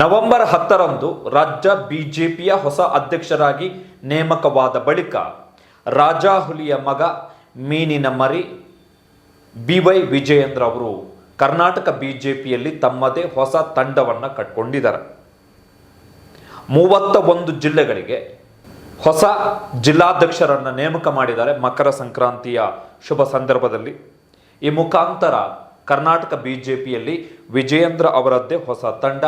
November ಹತ್ತರಂದು ರಾಜ್ಯ ಬಿಜೆಪಿಯ ಹೊಸ ಅಧ್ಯಕ್ಷರಾಗಿ ನೇಮಕವಾದ ಬಳಿಕ ರಾಜಾಹುಲಿಯ ಮಗ ಮೀನಿನ ಮರಿ ಬಿ ವೈ ವಿಜಯೇಂದ್ರ ಅವರು ಕರ್ನಾಟಕ ಬಿಜೆಪಿಯಲ್ಲಿ ತಮ್ಮದೇ ಹೊಸ ತಂಡವನ್ನು ಕಟ್ಕೊಂಡಿದ್ದಾರೆ. ಮೂವತ್ತ ಒಂದು ಜಿಲ್ಲೆಗಳಿಗೆ ಹೊಸ ಜಿಲ್ಲಾಧ್ಯಕ್ಷರನ್ನು ನೇಮಕ ಮಾಡಿದ್ದಾರೆ ಮಕರ ಸಂಕ್ರಾಂತಿಯ ಶುಭ ಸಂದರ್ಭದಲ್ಲಿ. ಈ ಮುಖಾಂತರ ಕರ್ನಾಟಕ ಬಿಜೆಪಿಯಲ್ಲಿ ವಿಜಯೇಂದ್ರ ಅವರದ್ದೇ ಹೊಸ ತಂಡ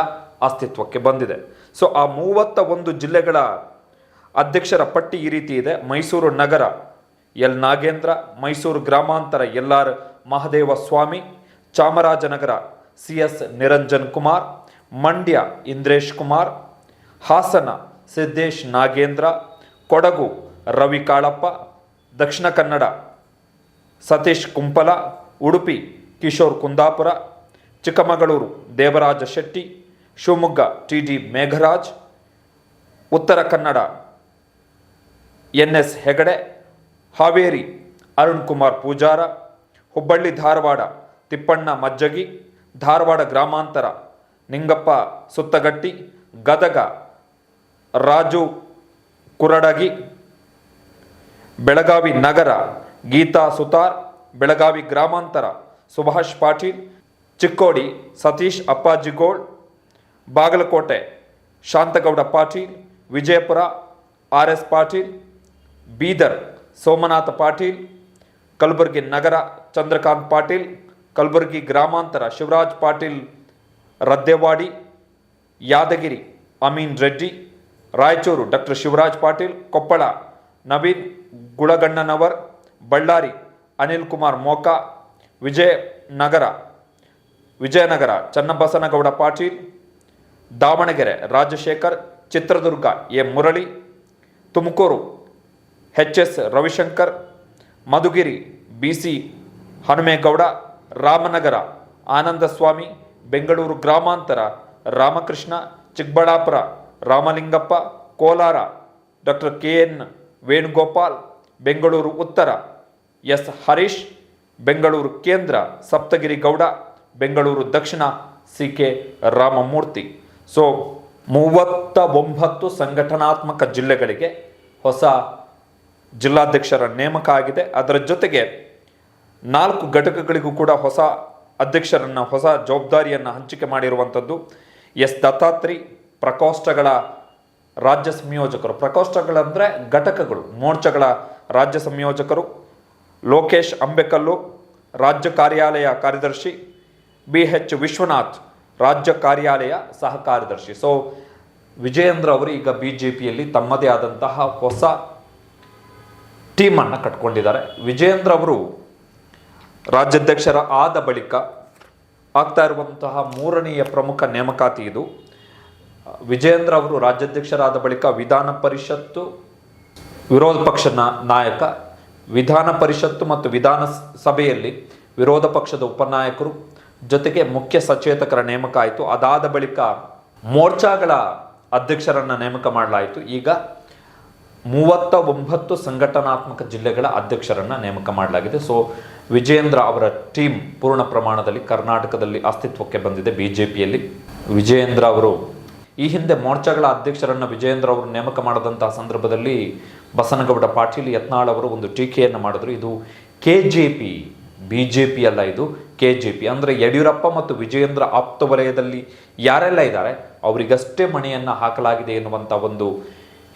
ಅಸ್ತಿತ್ವಕ್ಕೆ ಬಂದಿದೆ. ಸೊ ಆ ಮೂವತ್ತ ಒಂದು ಜಿಲ್ಲೆಗಳ ಅಧ್ಯಕ್ಷರ ಪಟ್ಟಿ ಈ ರೀತಿ ಇದೆ. ಮೈಸೂರು ನಗರ, ಎಲ್ ನಾಗೇಂದ್ರ, ಮೈಸೂರು ಗ್ರಾಮಾಂತರ L R Mahadeva Swamy, Chamarajanagar C S Niranjan Kumar, Mandya Indresh Kumar, Hassan Siddesh Nagendra, Kodagu Ravi Kalappa, Dakshina Kannada Satish Kumpala, Udupi Kishore Kundapura, Chikkamagaluru Devaraja Shetty Shivamogga T D Megharaj, Uttara Kannada N S Hegde, Haveri Arun Kumar Pujar, Hubballi Dharwad Tippanna Majjagi, Dharwad ಗ್ರಾಮಾಂತರ ನಿಂಗಪ್ಪ ಸುತ್ತಗಟ್ಟಿ, ಗದಗ ರಾಜು ಕುರಡಗಿ, ಬೆಳಗಾವಿ ನಗರ ಗೀತಾ ಸುತಾರ್, ಬೆಳಗಾವಿ ಗ್ರಾಮಾಂತರ Subhash Patil, Chikkodi Satish Appajigol Bagalkot, Shantagouda Patil, Vijayapura, R S Patil, Bidar Somanatha Patil, Kalaburagi ನಗರ ಚಂದ್ರಕಾಂತ್ ಪಾಟೀಲ್, ಕಲಬುರಗಿ ಗ್ರಾಮಾಂತರ Shivaraj Patil, Raddewadi, Yadgiri Ameen Reddy, Raichur doctor Shivaraj Patil, Koppal Naveen Gulagannavar, Ballari Anil Kumar Moka, Vijayanagara Vijayanagara Channabasanagouda Patil Davanagere Rajashekhar, Chitradurga A. Murali, Tumakuru H S Ravishankar, Madhugiri B. C. Hanumegowda, Ramanagara Anandaswamy, Bengaluru ಗ್ರಾಮಾಂತರ Ramakrishna, Chikkaballapur Ramalingappa, Kolar doctor K N Venugopal, Bengaluru ಉತ್ತರ S. Harish, Bengaluru ಕೇಂದ್ರ ಸಪ್ತಗಿರಿ ಗೌಡ ಬೆಂಗಳೂರು ದಕ್ಷಿಣ C. K. Ramamurthy. So ಮೂವತ್ತ ಒಂಬತ್ತು ಸಂಘಟನಾತ್ಮಕ ಜಿಲ್ಲೆಗಳಿಗೆ ಹೊಸ ಜಿಲ್ಲಾಧ್ಯಕ್ಷರ ನೇಮಕ ಆಗಿದೆ ಅದರ ಜೊತೆಗೆ ನಾಲ್ಕು ಘಟಕಗಳಿಗೂ ಕೂಡ ಹೊಸ ಅಧ್ಯಕ್ಷರನ್ನು, ಹೊಸ ಜವಾಬ್ದಾರಿಯನ್ನು ಹಂಚಿಕೆ ಮಾಡಿರುವಂಥದ್ದು ಎಸ್ ದತ್ತಾತ್ರಿ ಪ್ರಕೋಷ್ಠಗಳ ರಾಜ್ಯ ಸಂಯೋಜಕರು. ಪ್ರಕೋಷ್ಠಗಳಂದರೆ ಘಟಕಗಳು, ಮೋರ್ಚಗಳ ರಾಜ್ಯ ಸಂಯೋಜಕರು, ಲೋಕೇಶ್ ಅಂಬೆಕಲ್ಲು, ರಾಜ್ಯ ಕಾರ್ಯಾಲಯ ಕಾರ್ಯದರ್ಶಿ, ಬಿ ಎಚ್ ವಿಶ್ವನಾಥ್ ರಾಜ್ಯ ಕಾರ್ಯಾಲಯ ಸಹ ಕಾರ್ಯದರ್ಶಿ. ಸೊ ವಿಜಯೇಂದ್ರ ಅವರು ಈಗ ಬಿ ಜೆ ಪಿಯಲ್ಲಿ ತಮ್ಮದೇ ಆದಂತಹ ಹೊಸ ಟೀಮನ್ನು ಕಟ್ಕೊಂಡಿದ್ದಾರೆ. ವಿಜಯೇಂದ್ರ ಅವರು ರಾಜ್ಯಾಧ್ಯಕ್ಷರ ಆದ ಬಳಿಕ ಆಗ್ತಾ ಇರುವಂತಹ ಮೂರನೆಯ ಪ್ರಮುಖ ನೇಮಕಾತಿ ಇದು. ವಿಜಯೇಂದ್ರ ಅವರು ರಾಜ್ಯಾಧ್ಯಕ್ಷರಾದ ಬಳಿಕ ವಿಧಾನ ಪರಿಷತ್ತು, ವಿರೋಧ ಪಕ್ಷ ನಾಯಕ, ವಿಧಾನ ಪರಿಷತ್ತು ಮತ್ತು ವಿಧಾನ ಸಭೆಯಲ್ಲಿ ವಿರೋಧ ಪಕ್ಷದ ಉಪನಾಯಕರು ಜೊತೆಗೆ ಮುಖ್ಯ ಸಚೇತಕರ ನೇಮಕ ಆಯಿತು ಅದಾದ ಬಳಿಕ ಮೋರ್ಚಾಗಳ ಅಧ್ಯಕ್ಷರನ್ನ ನೇಮಕ ಮಾಡಲಾಯಿತು. ಈಗ ಮೂವತ್ತ ಒಂಬತ್ತು ಸಂಘಟನಾತ್ಮಕ ಜಿಲ್ಲೆಗಳ ಅಧ್ಯಕ್ಷರನ್ನ ನೇಮಕ ಮಾಡಲಾಗಿದೆ. ಸೊ ವಿಜೇಂದ್ರ ಅವರ ಟೀಮ್ ಪೂರ್ಣ ಪ್ರಮಾಣದಲ್ಲಿ ಕರ್ನಾಟಕದಲ್ಲಿ ಅಸ್ತಿತ್ವಕ್ಕೆ ಬಂದಿದೆ ಬಿ ಜೆ ಪಿಯಲ್ಲಿ ವಿಜಯೇಂದ್ರ ಅವರು ಈ ಹಿಂದೆ ಮೋರ್ಚಾಗಳ ಅಧ್ಯಕ್ಷರನ್ನ ವಿಜಯೇಂದ್ರ ಅವರು ನೇಮಕ ಮಾಡದಂತಹ ಸಂದರ್ಭದಲ್ಲಿ ಬಸನಗೌಡ ಪಾಟೀಲ್ ಯತ್ನಾಳ್ ಅವರು ಒಂದು ಟೀಕೆಯನ್ನು ಮಾಡಿದ್ರು. ಇದು K J P B J P ಅಲ್ಲ ಇದು ಕೆ ಜೆ ಪಿ ಅಂದರೆ ಯಡಿಯೂರಪ್ಪ ಮತ್ತು ವಿಜಯೇಂದ್ರ ಆಪ್ತ ವಲಯದಲ್ಲಿ ಯಾರೆಲ್ಲ ಇದ್ದಾರೆ, ಅವರಿಗಷ್ಟೇ ಮಣಿಯನ್ನು ಹಾಕಲಾಗಿದೆ ಎನ್ನುವಂಥ ಒಂದು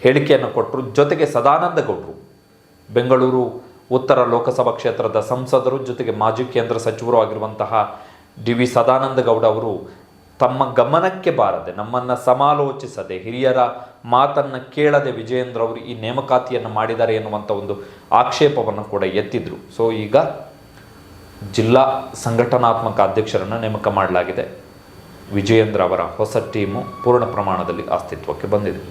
ಹೇಳಿಕೆಯನ್ನು ಕೊಟ್ಟರು ಜೊತೆಗೆ ಸದಾನಂದ ಗೌಡರು, ಬೆಂಗಳೂರು ಉತ್ತರ ಲೋಕಸಭಾ ಕ್ಷೇತ್ರದ ಸಂಸದರು, ಜೊತೆಗೆ ಮಾಜಿ ಕೇಂದ್ರ ಸಚಿವರು ಆಗಿರುವಂತಹ ಡಿ ವಿ ಸದಾನಂದ ಗೌಡ ಅವರು ತಮ್ಮ ಗಮನಕ್ಕೆ ಬಾರದೆ, ನಮ್ಮನ್ನು ಸಮಾಲೋಚಿಸದೆ, ಹಿರಿಯರ ಮಾತನ್ನು ಕೇಳದೆ ವಿಜಯೇಂದ್ರ ಅವರು ಈ ನೇಮಕಾತಿಯನ್ನು ಮಾಡಿದ್ದಾರೆ ಎನ್ನುವಂಥ ಒಂದು ಆಕ್ಷೇಪವನ್ನು ಕೂಡ ಎತ್ತಿದ್ರು. ಸೊ ಈಗ ಜಿಲ್ಲಾ ಸಂಘಟನಾತ್ಮಕ ಅಧ್ಯಕ್ಷರನ್ನು ನೇಮಕ ಮಾಡಲಾಗಿದೆ. ವಿಜಯೇಂದ್ರ ಅವರ ಹೊಸ ಟೀಮು ಪೂರ್ಣ ಪ್ರಮಾಣದಲ್ಲಿ ಅಸ್ತಿತ್ವಕ್ಕೆ ಬಂದಿದೆ.